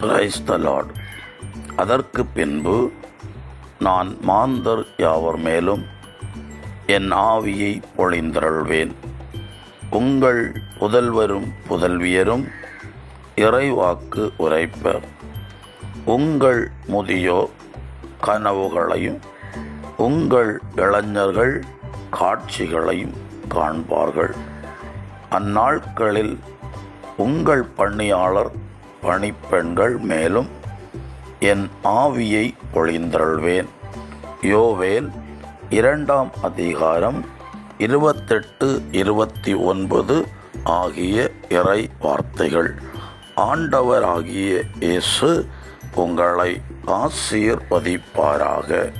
Praise the Lord அதற்கு பின்பு நான் மாந்தர் யாவர் மேலும் என் ஆவியை பொழிந்தருள்வேன் உங்கள் புதல்வரும் புதல்வியரும் இறைவாக்கு உரைப்பர். உங்கள் முதியோர் கனவுகளையும் உங்கள் இளைஞர்கள் காட்சிகளையும் காண்பார்கள். அந்நாட்களில் உங்கள் பணியாளர் பணிப்பெண்கள் மேலும் என் ஆவியை பொழிந்தருள்வேன் யோவேல் இரண்டாம் அதிகாரம் இருபத்தெட்டு இருபத்தி ஒன்பது ஆகிய இறை வார்த்தைகள். ஆண்டவராகிய இயேசு உங்களை ஆசீர்வதிப்பாராக.